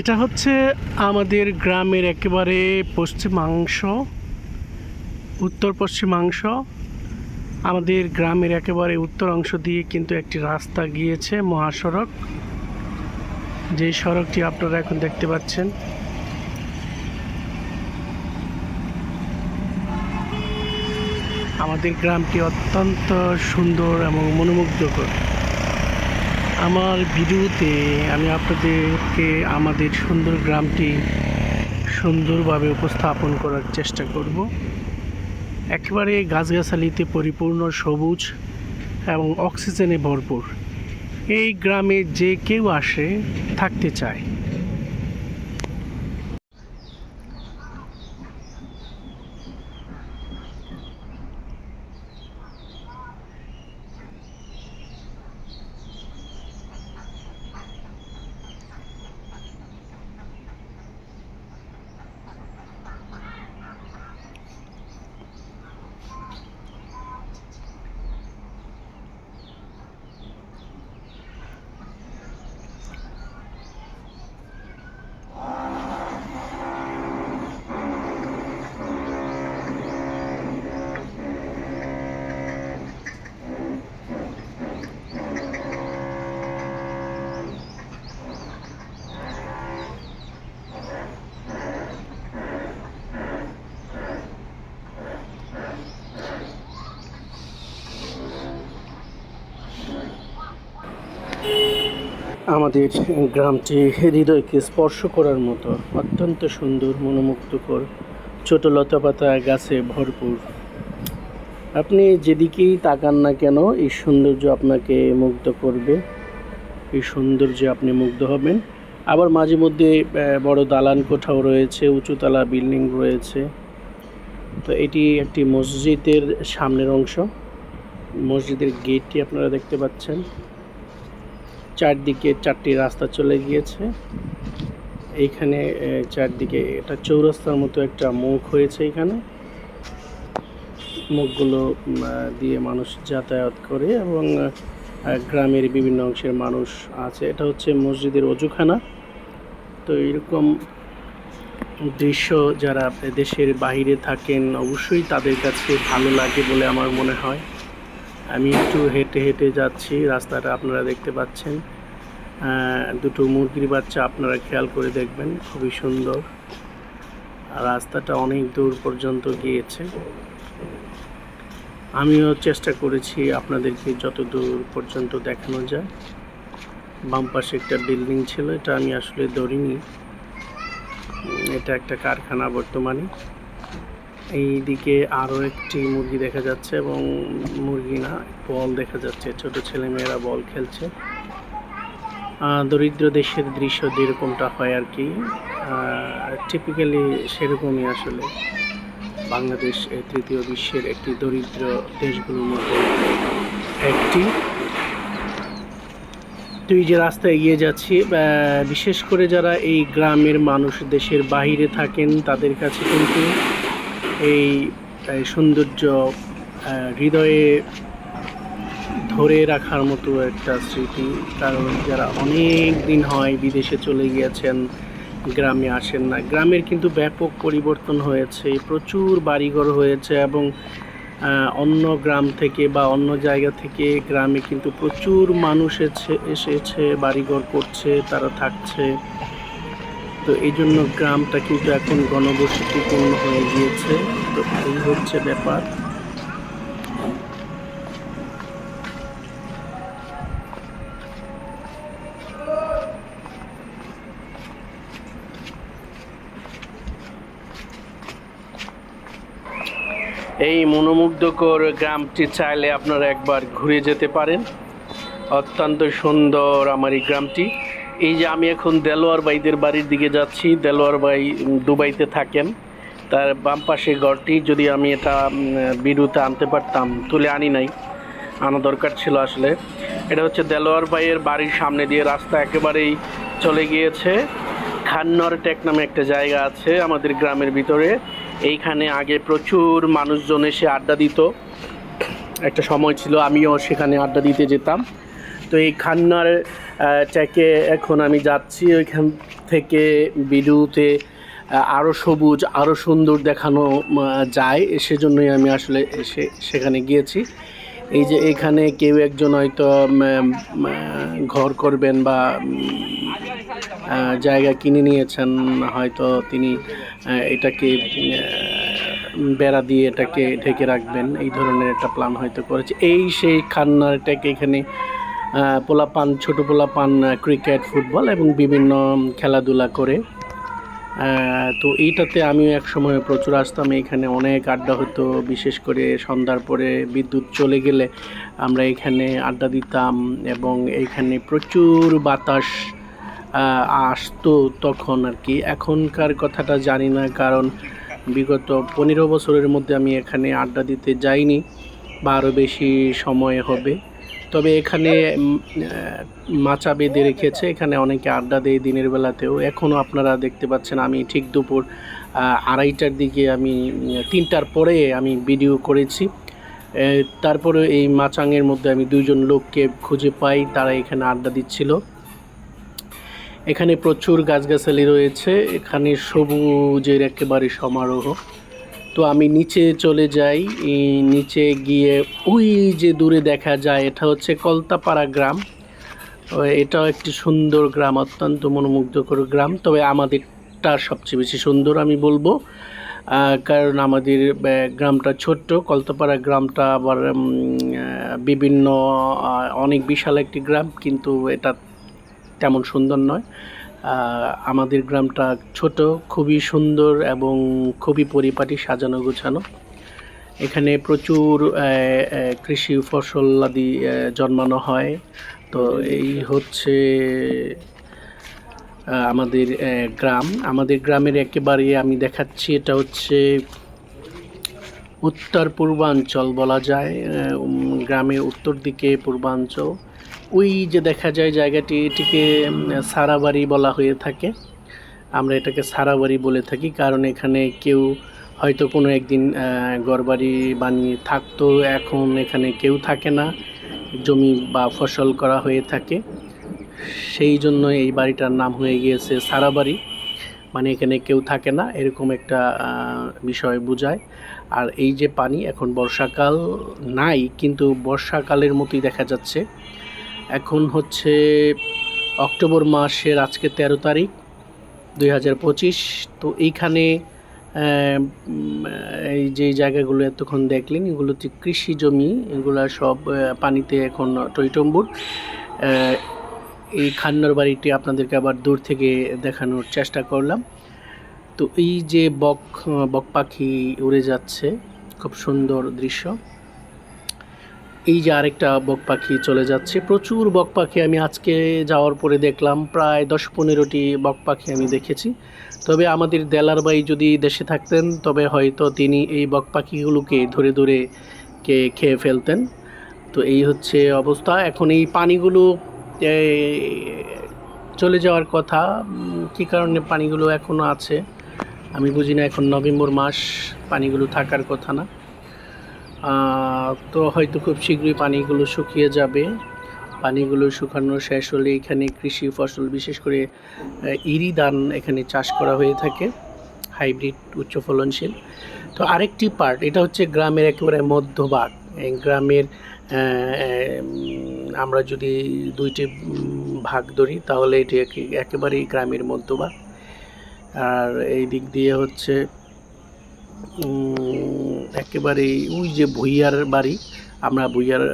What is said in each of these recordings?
এটা হচ্ছে আমাদের গ্রামের একেবারে পশ্চিমাংশ উত্তর পশ্চিমাংশ আমাদের গ্রামের একেবারে উত্তর অংশ দিয়ে কিন্তু একটি রাস্তা গিয়েছে, মহাসড়ক। যে সড়কটি আপনারা এখন দেখতে পাচ্ছেন। আমাদের গ্রামটি অত্যন্ত সুন্দর এবং মনোমুগ্ধকর। আমার ভিডিওতে আমি আপনাদেরকে আমাদের সুন্দর গ্রামটি সুন্দরভাবে উপস্থাপন করার চেষ্টা করব। একেবারে গাছগাছালিতে পরিপূর্ণ সবুজ এবং অক্সিজেনে ভরপুর। এই গ্রামে যে কেউ আসে, থাকতে চায়। আমাদের গ্রামটি হৃদয়কে স্পর্শ করার মতো অত্যন্ত সুন্দর, মনোমুগ্ধকর, ছোট লতাপাতা গাছে ভরপুর। আপনি যেদিকেই তাকান না কেন, এই সৌন্দর্য আপনাকে মুগ্ধ করবে। এই সৌন্দর্যে আপনি মুগ্ধ হবেন। আবার মাঝে মধ্যে বড় দালান কোঠাও রয়েছে উঁচুতলা বিল্ডিং রয়েছে। তো এটি একটি মসজিদের সামনের অংশ। মসজিদের গেটটি আপনারা দেখতে পাচ্ছেন। চারদিকে চারটি রাস্তা চলে গিয়েছে। এইখানে চারদিকে এটা চৌরাস্তার মতো একটা মুখ হয়েছে এখানে। মুখগুলো দিয়ে মানুষ যাতায়াত করে এবং গ্রামের বিভিন্ন অংশের মানুষ আছে। এটা হচ্ছে মসজিদের অজুখানা। তো এরকম দৃশ্য যারা দেশের বাইরে থাকেন, অবশ্যই তাদের কাছে ভালো লাগে বলে আমার মনে হয়। আমি একটু হেঁটে হেঁটে যাচ্ছি, রাস্তাটা আপনারা দেখতে পাচ্ছেন। দুটো মুরগির বাচ্চা আপনারা খেয়াল করে দেখবেন, খুবই সুন্দর। রাস্তাটা অনেক দূর পর্যন্ত গিয়েছে। আমিও চেষ্টা করেছি আপনাদেরকে যত দূর পর্যন্ত দেখানো যায়। বাম পাশে একটা বিল্ডিং ছিল, এটা আমি আসলে ধরিনি। এটা একটা কারখানা বর্তমানে। এইদিকে আরও একটি মুরগি দেখা যাচ্ছে এবং মুরগি না, বল দেখা যাচ্ছে, ছোট ছেলে মেয়েরা বল খেলছে। দরিদ্র দেশের দৃশ্য যেরকমটা হয় আর কি টিপিক্যালি সেরকমই আসলে। বাংলাদেশ তৃতীয় বিশ্বের একটি দরিদ্র দেশগুলোর মধ্যে একটি। তুই যে রাস্তায় এগিয়ে যাচ্ছি বিশেষ করে যারা এই গ্রামের মানুষ, দেশের বাইরে থাকেন, তাদের কাছে কিন্তু এই সৌন্দর্য হৃদয়ে ধরে রাখার মতো একটা স্মৃতি। কারণ যারা অনেক দিন হয় বিদেশে চলে গিয়েছেন, গ্রামে আসেন না, গ্রামের কিন্তু ব্যাপক পরিবর্তন হয়েছে, প্রচুর বাড়িঘর হয়েছে এবং অন্য গ্রাম থেকে বা অন্য জায়গা থেকে গ্রামে কিন্তু প্রচুর মানুষ এসে, এসেছে, বাড়িঘর করছে, তারা থাকছে। তো এই জন্য গ্রামটা কিন্তু এখন ঘনবসতিপূর্ণ হয়ে গিয়েছে। তো এই হচ্ছে ব্যাপার। এই মনোমুগ্ধকর গ্রামটি চাইলে আপনারা একবার ঘুরে যেতে পারেন। অত্যন্ত সুন্দর আমার এই গ্রামটি। এই যে আমি এখন দেলোয়ার ভাইদের বাড়ির দিকে যাচ্ছি। দেলোয়ার উম, দুবাইতে থাকেন। তার বাম পাশে ঘরটি যদি আমি এটা বিরুতে আনতে পারতাম তুলে আনি নাই। আনা দরকার ছিল আসলে। এটা হচ্ছে দেলোয়ার ভাইয়ের বাড়ির সামনে দিয়ে রাস্তা একেবারেই চলে গিয়েছে। খান্নর টেক নামে একটা জায়গা আছে আমাদের গ্রামের ভিতরে। এইখানে আগে প্রচুর মানুষজন এসে আড্ডা দিত। একটা সময় ছিল আমিও সেখানে আড্ডা দিতে যেতাম। তো এই খান্নার ট্যাকে এখন আমি যাচ্ছি। ওইখান থেকে ভিডিওতে আরও সবুজ আরও সুন্দর দেখানো যায়। সেজন্যই আমি আসলে সেখানে গিয়েছি। এই যে এখানে কেউ একজন হয়তো ঘর করবেন বা জায়গা কিনে নিয়েছেন, হয়তো তিনি এটাকে বেড়া দিয়ে এটাকে ঢেকে রাখবেন। এই ধরনের একটা প্ল্যান হয়তো করেছে। এই সেই খান্নারটাকে এখানে আহ, পোলাপান ছোট পোলাপান আহ, ক্রিকেট ফুটবল এবং বিভিন্ন খেলাধুলা করে। তো এইটাতে আমিও এক সময় প্রচুর আসতাম। এখানে অনেক আড্ডা হতো বিশেষ করে সন্ধ্যার পরে বিদ্যুৎ চলে গেলে আমরা এখানে আড্ডা দিতাম এবং এইখানে প্রচুর বাতাস আসতো তখন আর কি। এখনকার কথাটা জানি না কারণ বিগত পনেরো বছরের মধ্যে আমি এখানে আড্ডা দিতে যাইনি বা আরও বেশি সময় হবে। তবে এখানে মাচা বেঁধে রেখেছে। এখানে অনেকে আড্ডা দেয় দিনের বেলাতেও। এখনও আপনারা দেখতে পাচ্ছেন আমি ঠিক দুপুর আড়াইটার দিকে আমি তিনটার পরে আমি ভিডিও করেছি। তারপরে এই মাচাঙের মধ্যে আমি দুইজন লোককে খুঁজে পাই, তারা এখানে আড্ডা দিচ্ছিল। এখানে প্রচুর গাছগাছালি রয়েছে। এখানে সবুজের একেবারে সমারোহ। তো আমি নিচে চলে যাই। নিচে গিয়ে, ওই যে দূরে দেখা যায়, এটা হচ্ছে কলতাপাড়া গ্রাম। এটাও একটি সুন্দর গ্রাম, অত্যন্ত মনোমুগ্ধকর গ্রাম। তবে আমাদেরটা সবচেয়ে বেশি সুন্দর আমি বলব। কারণ আমাদের গ্রামটা ছোট্ট। কলতাপাড়া গ্রামটা আবার বিভিন্ন অনেক বিশাল একটি গ্রাম, কিন্তু এটা তেমন সুন্দর নয়। আমাদের গ্রামটা ছোট, খুবই সুন্দর এবং খুবই পরিপাটি, সাজানো গোছানো। এখানে প্রচুর কৃষি ফসল আদি জন্মানো হয়। তো এই হচ্ছে আমাদের গ্রাম। আমাদের গ্রামের একেবারে আমি দেখাচ্ছি, এটা হচ্ছে উত্তর পূর্বাঞ্চল বলা যায়। গ্রামের উত্তর দিকে পূর্বাঞ্চল। ওই যে দেখা যায় জায়গাটি, এটিকে সারাবাড়ি বলা হয়ে থাকে। আমরা এটাকে সারাবাড়ি বলে থাকি, কারণ এখানে কেউ হয়তো কোনো একদিন ঘরবাড়ি বানিয়ে থাকতো, এখন এখানে কেউ থাকে না। জমি বা ফসল করা হয়ে থাকে। সেই জন্য এই বাড়িটার নাম হয়ে গিয়েছে সারাবাড়ি। মানে এখানে কেউ থাকে না, এরকম একটা বিষয় বোঝায়। আর এই যে পানি, এখন বর্ষাকাল নাই, কিন্তু বর্ষাকালের মতোই দেখা যাচ্ছে। এখন হচ্ছে অক্টোবর মাসের আজকে তেরো তারিখ, দুই হাজার পঁচিশ। তো এইখানে এই যে জায়গাগুলো এতক্ষণ দেখলেন, এগুলো হচ্ছে কৃষি জমি, এগুলো সব পানিতে এখন টইটম্বুর এই খান্নার বাড়িটি আপনাদেরকে আবার দূর থেকে দেখানোর চেষ্টা করলাম। তো এই যে বক বক পাখি উড়ে যাচ্ছে, খুব সুন্দর দৃশ্য। এই যে আরেকটা বক পাখি চলে যাচ্ছে, প্রচুর বক পাখি আমি আজকে যাওয়ার পরে দেখলাম, প্রায় দশ পনেরোটি বক পাখি আমি দেখেছি। তবে আমাদের দেলার বাই যদি দেশে থাকতেন, তবে হয়তো তিনি এই বক পাখিগুলোকে ধরে ধরে কে খেয়ে ফেলতেন। তো এই হচ্ছে অবস্থা। এখন এই পানিগুলো চলে যাওয়ার কথা কী কারণে পানিগুলো এখনও আছে? আমি বুঝি না এখন নভেম্বর মাস, পানিগুলো থাকার কথা না। তো হয়তো খুব শীঘ্রই পানিগুলো শুকিয়ে যাবে। পানিগুলো শুকানো শেষ হলে এখানে কৃষি ফসল, বিশেষ করে ইরি ধান এখানে চাষ করা হয়ে থাকে, হাইব্রিড উচ্চ ফলনশীল। তো আরেকটি পার্ট, এটা হচ্ছে গ্রামের একেবারে মধ্যভাগ। গ্রামের আমরা যদি দুইটি ভাগ ধরি, তাহলে এটি একে- একেবারেই গ্রামের মধ্যভাগ। আর এই দিক দিয়ে হচ্ছে উম, একেবারেই ওই যে ভুইয়ার বাড়ি আমরা ভুইয়ার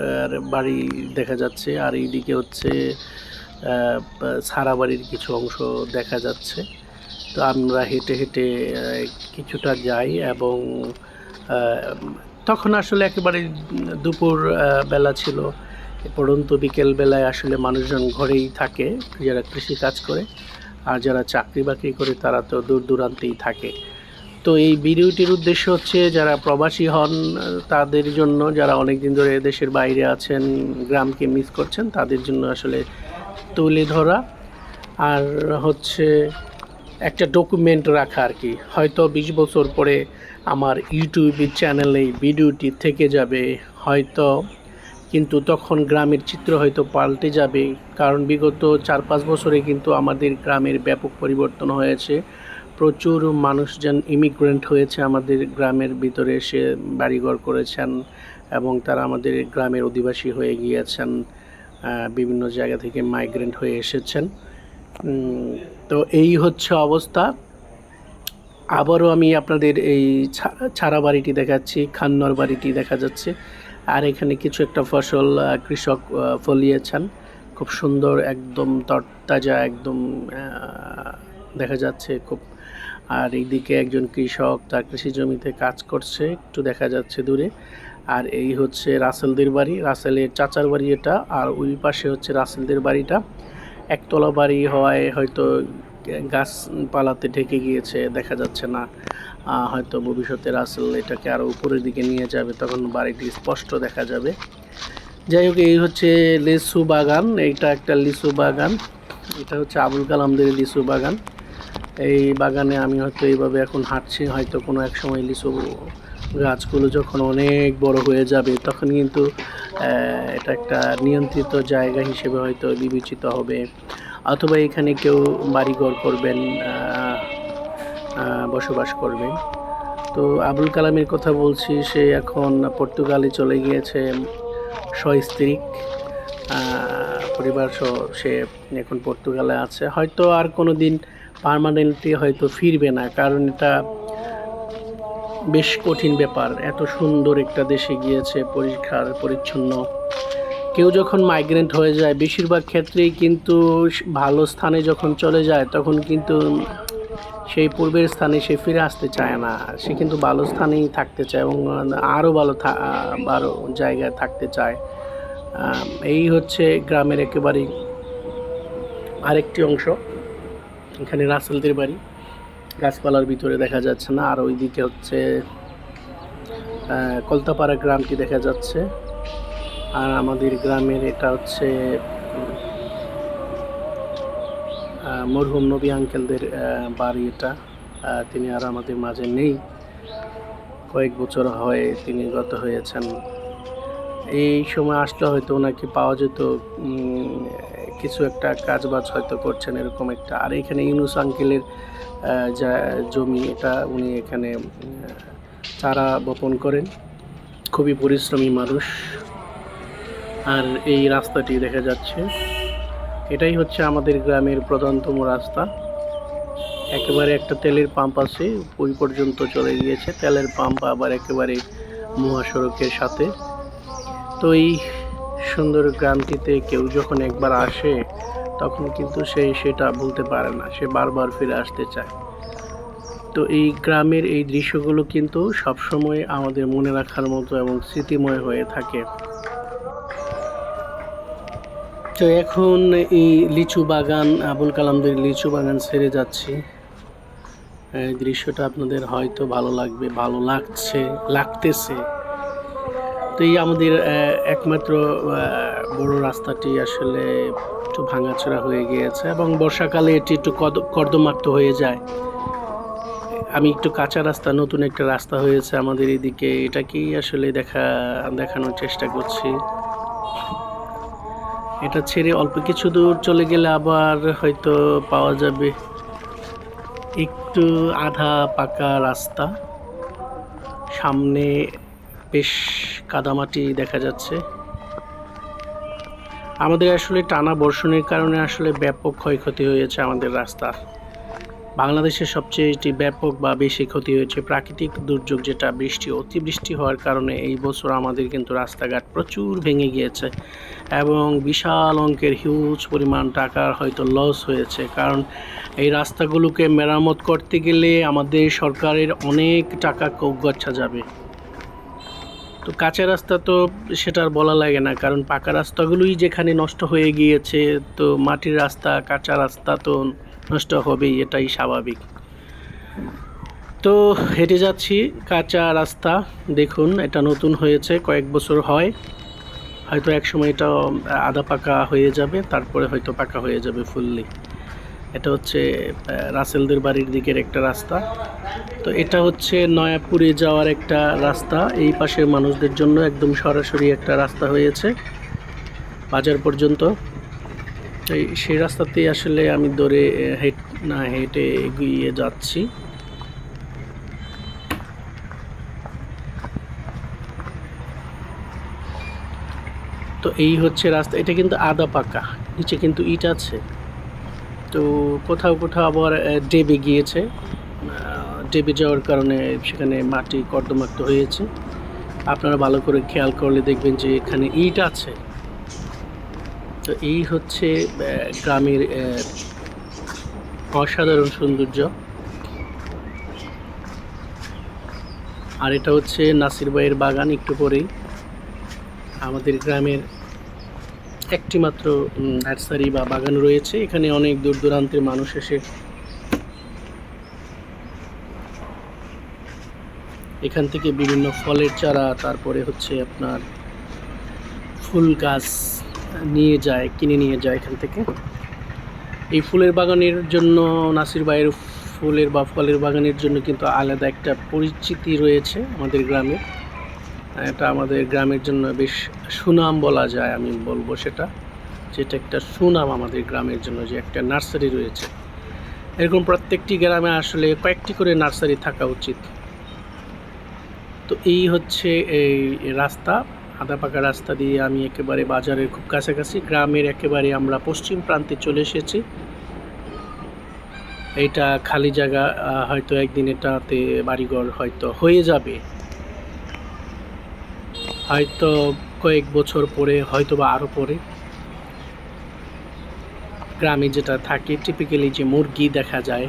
বাড়ি দেখা যাচ্ছে। আর এইদিকে হচ্ছে সারা বাড়ির কিছু অংশ দেখা যাচ্ছে। তো আমরা হেঁটে হেঁটে কিছুটা যাই এবং তখন আসলে একেবারে দুপুর বেলা ছিল। পড়ন্ত বিকেল বেলায় আসলে মানুষজন ঘরেই থাকে যারা কৃষি কাজ করে। আর যারা চাকরি বাকরি করে তারা তো দূর দূরান্তেই থাকে। তো এই ভিডিওটির উদ্দেশ্য হচ্ছে যারা প্রবাসী হন, তাদের জন্য, যারা অনেক দিন ধরে দেশের বাইরে আছেন, গ্রামকে মিস করছেন, তাদের জন্য আসলে তুলে ধরা। আর হচ্ছে একটা ডকুমেন্ট রাখা আর কি। হয়তো বিশ বছর পরে আমার ইউটিউব চ্যানেলে ভিডিওটি থেকে যাবে, হয়তো। কিন্তু তখন গ্রামের চিত্র হয়তো পাল্টে যাবে, কারণ বিগত চার পাঁচ বছরে কিন্তু আমাদের গ্রামের ব্যাপক পরিবর্তন হয়েছে। প্রচুর মানুষজন ইমিগ্রেন্ট হয়েছে আমাদের গ্রামের ভিতরে, এসে বাড়িঘর করেছেন এবং তারা আমাদের গ্রামের অধিবাসী হয়ে গিয়েছেন বিভিন্ন জায়গা থেকে মাইগ্রেন্ট হয়ে এসেছেন। তো এই হচ্ছে অবস্থা। আবারও আমি আপনাদের এই ছাড়া বাড়িটি দেখাচ্ছি, খান্নর বাড়িটি দেখা যাচ্ছে। আর এখানে কিছু একটা ফসল কৃষক ফলিয়েছেন। খুব সুন্দর, একদম তরতাজা, একদম দেখা যাচ্ছে খুব আর এইদিকে একজন কৃষক তার কৃষি জমিতে কাজ করছে, একটু দেখা যাচ্ছে দূরে। আর এই হচ্ছে রাসেলদের বাড়ি, রাসেলের চাচার বাড়ি এটা, আর ওই পাশে হচ্ছে রাসেলদের বাড়িটা। একতলা বাড়ি হওয়ায় হয়তো গাছপালাতে ঢেকে গিয়েছে, দেখা যাচ্ছে না। হয়তো ভবিষ্যতে রাসেল এটাকে আরও উপরের দিকে নিয়ে যাবে, তখন বাড়িটি স্পষ্ট দেখা যাবে। যাই হোক, এই হচ্ছে লিচু বাগান, এইটা একটা লিচু বাগান। এটা হচ্ছে আবুল কালামদের লিচু বাগান। এই বাগানে আমি হয়তো এইভাবে এখন হাঁটছি, হয়তো কোনো এক সময় লিচু গাছগুলো যখন অনেক বড় হয়ে যাবে, তখন কিন্তু এটা একটা নিয়ন্ত্রিত জায়গা হিসেবে হয়তো বিবেচিত হবে। অথবা এখানে কেউ বাড়িঘর করবেন বসবাস করবেন। তো আবুল কালামের কথা বলছি, সে এখন পর্তুগালে চলে গিয়েছে সস্ত্রীক পরিবার সহ সে এখন পর্তুগালে আছে। হয়তো আর কোনো দিন পারমানেন্টলি হয়তো ফিরবে না, কারণ এটা বেশ কঠিন ব্যাপার। এত সুন্দর একটা দেশে গিয়েছে, পরিষ্কার, পরিচ্ছন্ন। কেউ যখন মাইগ্রেন্ট হয়ে যায়, বেশিরভাগ ক্ষেত্রেই কিন্তু ভালো স্থানে যখন চলে যায়, তখন কিন্তু সেই পূর্বের স্থানে সে ফিরে আসতে চায় না। সে কিন্তু ভালো স্থানেই থাকতে চায় এবং আরও ভালো ভালো জায়গায় থাকতে চায়। এই হচ্ছে গ্রামের একেবারেই আরেকটি অংশ। এখানে রাসেলদের বাড়ি। গাছপালার ভিতরে দেখা যাচ্ছে না। আর ওইদিকে হচ্ছে কলতাপাড়া গ্রামটি দেখা যাচ্ছে। আর আমাদের গ্রামের এটা হচ্ছে মরহুম নবী আঙ্কেলদের বাড়ি এটা। তিনি আর আমাদের মাঝে নেই। কয়েক বছর হয় তিনি গত হয়েছেন। এই সময় আসলে হয়তো ওনাকে পাওয়া যেত কিছু একটা কাজ বাজ হয়তো করছেন এরকম একটা। আর এখানে ইউনুস আঙ্কেলের যা জমি, এটা উনি এখানে চারা বপন করেন। খুবই পরিশ্রমী মানুষ। আর এই রাস্তাটি দেখা যাচ্ছে, এটাই হচ্ছে আমাদের গ্রামের প্রধানতম রাস্তা। একেবারে একটা তেলের পাম্প আছে, ওই পর্যন্ত চলে গিয়েছে। তেলের পাম্প আবার একেবারে মহাসড়কের সাথে। তো এই সুন্দর গ্রামটিতে কেউ যখন একবার আসে, তখন কিন্তু সে সেটা ভুলতে পারে না, সে বারবার ফিরে আসতে চায়। তো এই গ্রামের এই দৃশ্যগুলো কিন্তু সবসময় আমাদের মনে রাখার মতো এবং স্মৃতিময় হয়ে থাকে। তো এখন এই লিচু বাগান, আবুল কালামদের লিচু বাগান ছেড়ে যাচ্ছি। দৃশ্যটা আপনাদের হয়তো ভালো লাগবে, ভালো লাগছে, লাগতেছে। তো এই আমাদের একমাত্র বড় রাস্তাটি আসলে একটু ভাঙাচোরা হয়ে গিয়েছে এবং বর্ষাকালে এটি একটু কর্দমাক্ত হয়ে যায়। আমি একটু কাঁচা রাস্তা, নতুন একটা রাস্তা হয়েছে আমাদের এদিকে, এটাকেই আসলে দেখা, দেখানোর চেষ্টা করছি। এটা ছেড়ে অল্প কিছু দূর চলে গেলে আবার হয়তো পাওয়া যাবে। একটু আধা পাকা রাস্তা, সামনে বেশ কাদামাটি দেখা যাচ্ছে। আমাদের আসলে টানা বর্ষণের কারণে আসলে ব্যাপক ক্ষয়ক্ষতি হয়েছে আমাদের রাস্তা। বাংলাদেশের সবচেয়ে এটি ব্যাপক বা বেশি ক্ষতি হয়েছে প্রাকৃতিক দুর্যোগ যেটা বৃষ্টি, অতিবৃষ্টি হওয়ার কারণে এই বছর আমাদের কিন্তু রাস্তাঘাট প্রচুর ভেঙে গিয়েছে এবং বিশাল অঙ্কের হিউজ পরিমাণ টাকার হয়তো লস হয়েছে। কারণ এই রাস্তাগুলোকে মেরামত করতে গেলে আমাদের সরকারের অনেক টাকা কৌগচ্ছা যাবে। তো কাঁচা রাস্তা তো সেটা আর বলা লাগে না, কারণ পাকা রাস্তাগুলোই যেখানে নষ্ট হয়ে গিয়েছে, তো মাটির রাস্তা, কাঁচা রাস্তা তো নষ্ট হবেই, এটাই স্বাভাবিক। তো হেঁটে যাচ্ছি, কাঁচা রাস্তা, দেখুন এটা নতুন হয়েছে, কয়েক বছর হয়। হয়তো এক সময় এটা, আধা পাকা হয়ে যাবে, তারপরে হয়তো পাকা হয়ে যাবে ফুললি এটা হচ্ছে রাসেলদের বাড়ির দিকের একটা রাস্তা। তো এটা হচ্ছে নয়াপুরে যাওয়ার একটা রাস্তা। এই পাশের মানুষদের জন্য একদম সরাসরি একটা রাস্তা হয়েছে বাজার পর্যন্ত। এই- সেই রাস্তাতেই আসলে আমি দৌড়ে হেঁট, না, হেঁটে এগিয়ে যাচ্ছি। তো এই হচ্ছে রাস্তা। এটা কিন্তু আদা পাকা, নিচে কিন্তু ইট আছে। তো কোথাও কোথাও আবার ডেবে গিয়েছে। ডেবে যাওয়ার কারণে সেখানে মাটি কর্দমাক্ত হয়েছে। আপনারা ভালো করে খেয়াল করলে দেখবেন যে এখানে ইট আছে। তো এই হচ্ছে গ্রামের অসাধারণ সৌন্দর্য। আর এটা হচ্ছে নাসির ভাইয়ের বাগান একটু পরেই। আমাদের গ্রামের একটি মাত্র নার্সারি বা বাগান রয়েছে। এখানে অনেক দূর দূরান্তের মানুষ এসে এখান থেকে বিভিন্ন ফলের চারা, তারপরে হচ্ছে আপনার ফুল গাছ নিয়ে যায়, কিনে নিয়ে যায় এখান থেকে। এই ফুলের বাগানের জন্য, নাসির ভাইয়ের ফুলের বা ফলের বাগানের জন্য কিন্তু আলাদা একটা পরিচিতি রয়েছে আমাদের গ্রামে। এটা আমাদের গ্রামের জন্য বেশ সুনাম বলা যায়, আমি বলব সেটা। যেটা একটা সুনাম আমাদের গ্রামের জন্য যে একটা নার্সারি রয়েছে। এরকম প্রত্যেকটি গ্রামে আসলে কয়েকটি করে নার্সারি থাকা উচিত। তো এই হচ্ছে এই রাস্তা আদা পাকা রাস্তা দিয়ে আমি একেবারে বাজারের খুব কাছাকাছি, গ্রামের একেবারে আমরা পশ্চিম প্রান্তে চলে এসেছি। এটা খালি জায়গা হয়তো একদিন এটাতে বাড়িঘর হয়তো হয়ে যাবে। হয়তো কয়েক বছর পরে হয়তো বা আরও পরে। গ্রামে যেটা থাকে টিপিক্যালি যে মুরগি দেখা যায়,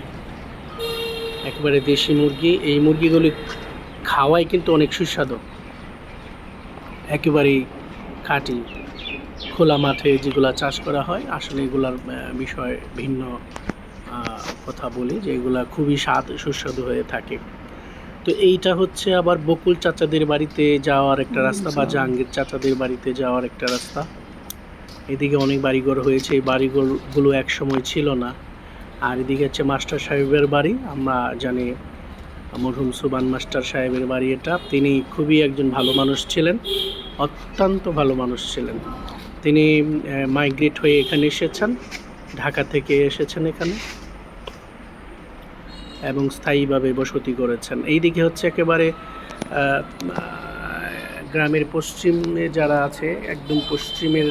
একেবারে দেশি মুরগি, এই মুরগিগুলি খাওয়াই কিন্তু অনেক সুস্বাদু। একেবারেই খাঁটি, খোলা মাঠে যেগুলা চাষ করা হয়, আসলে এগুলার বিষয় ভিন্ন কথা বলি, যে এগুলা খুবই স্বাদ, সুস্বাদু হয়ে থাকে। তো এইটা হচ্ছে আবার বকুল চাচাদের বাড়িতে যাওয়ার একটা রাস্তা বা জাহাঙ্গীর চাচাদের বাড়িতে যাওয়ার একটা রাস্তা। এদিকে অনেক বাড়িঘর হয়েছে এই বাড়িঘরগুলো এক সময় ছিল না। আর এদিকে হচ্ছে মাস্টার সাহেবের বাড়ি আমরা জানি মরহুম সুবান মাস্টার সাহেবের বাড়ি এটা। তিনি খুবই একজন ভালো মানুষ ছিলেন অত্যন্ত ভালো মানুষ ছিলেন। তিনি মাইগ্রেট হয়ে এখানে এসেছেন ঢাকা থেকে এসেছেন এখানে। এবং স্থায়ীভাবে বসতি করেছেন। এইদিকে হচ্ছে একেবারে গ্রামের পশ্চিমে যারা আছে, একদম পশ্চিমের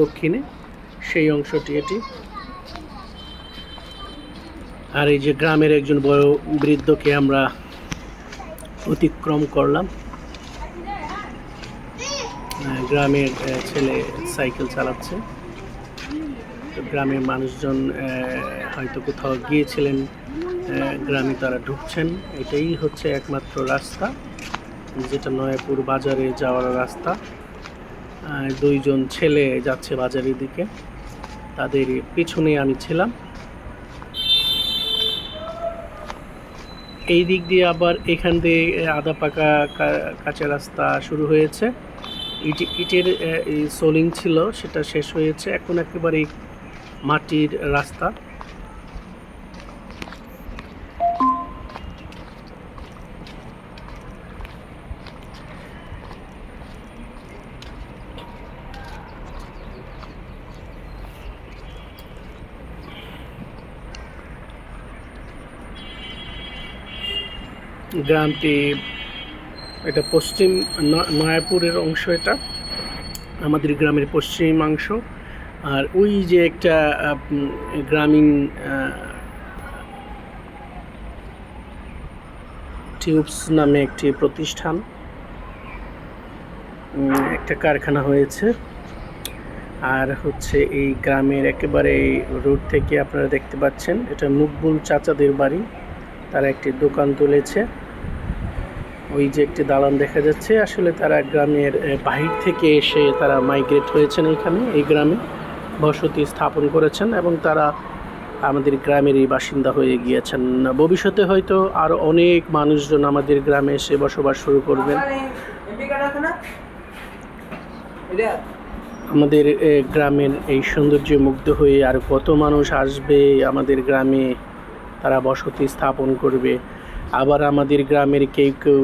দক্ষিণে, সেই অংশটি এটি। আর এই যে গ্রামের একজন বড় বৃদ্ধকে আমরা অতিক্রম করলাম। গ্রামের ছেলে সাইকেল চালাচ্ছে। গ্রামের মানুষজন হয়তো কোথাও গিয়েছিলেন গ্রামে তারা ঢুকছেন। এটাই হচ্ছে একমাত্র রাস্তা, যেটা নয়াপুর বাজারে যাওয়ার রাস্তা। দুইজন ছেলে যাচ্ছে বাজারের দিকে, তাদের পিছনে আমি ছিলাম। এই দিক দিয়ে আবার এখান দিয়ে আদা পাকা কাঁচা রাস্তা শুরু হয়েছে। ইট, ইটের সোলিং ছিল, সেটা শেষ হয়েছে। এখন একেবারে মাটির রাস্তা। গ্রামটি এটা পশ্চিম নয়াপুরের অংশ এটা। আমাদের গ্রামের পশ্চিমাংশ। আর ওই যে একটা গ্রামীণ টিউবস নামে একটি প্রতিষ্ঠান একটা কারখানা হয়েছে। আর হচ্ছে এই গ্রামের একেবারে রোড থেকে আপনারা দেখতে পাচ্ছেন, এটা মুকবুল চাচাদের বাড়ি। তারা একটি দোকান তুলেছে। ওই যে একটি দালান দেখা যাচ্ছে। আসলে তারা গ্রামের বাহির থেকে এসে তারা মাইগ্রেট হয়েছেন এখানে, এই গ্রামে। বসতি স্থাপন করেছেন এবং তারা আমাদের গ্রামেরই বাসিন্দা হয়ে গিয়েছেন। ভবিষ্যতে হয়তো আরও অনেক মানুষজন আমাদের গ্রামে এসে বসবাস শুরু করবেন। আমাদের গ্রামের এই সৌন্দর্যে মুগ্ধ হয়ে আর কত মানুষ আসবে আমাদের গ্রামে, তারা বসতি স্থাপন করবে। আবার আমাদের গ্রামের কেউ কেউ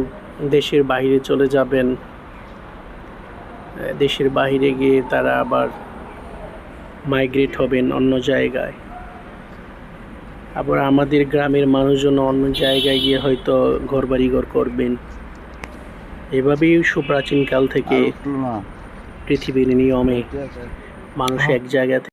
দেশের বাইরে চলে যাবেন। দেশের বাইরে গিয়ে তারা আবার মাইগ্রেট হবেন অন্য জায়গায়। আবার আমাদের গ্রামের মানুষজন অন্য জায়গায় গিয়ে হয়তো ঘর বাড়ি ঘর করবেন। এভাবেই সুপ্রাচীনকাল থেকে পৃথিবীর নিয়মে মানুষ এক জায়গা থেকে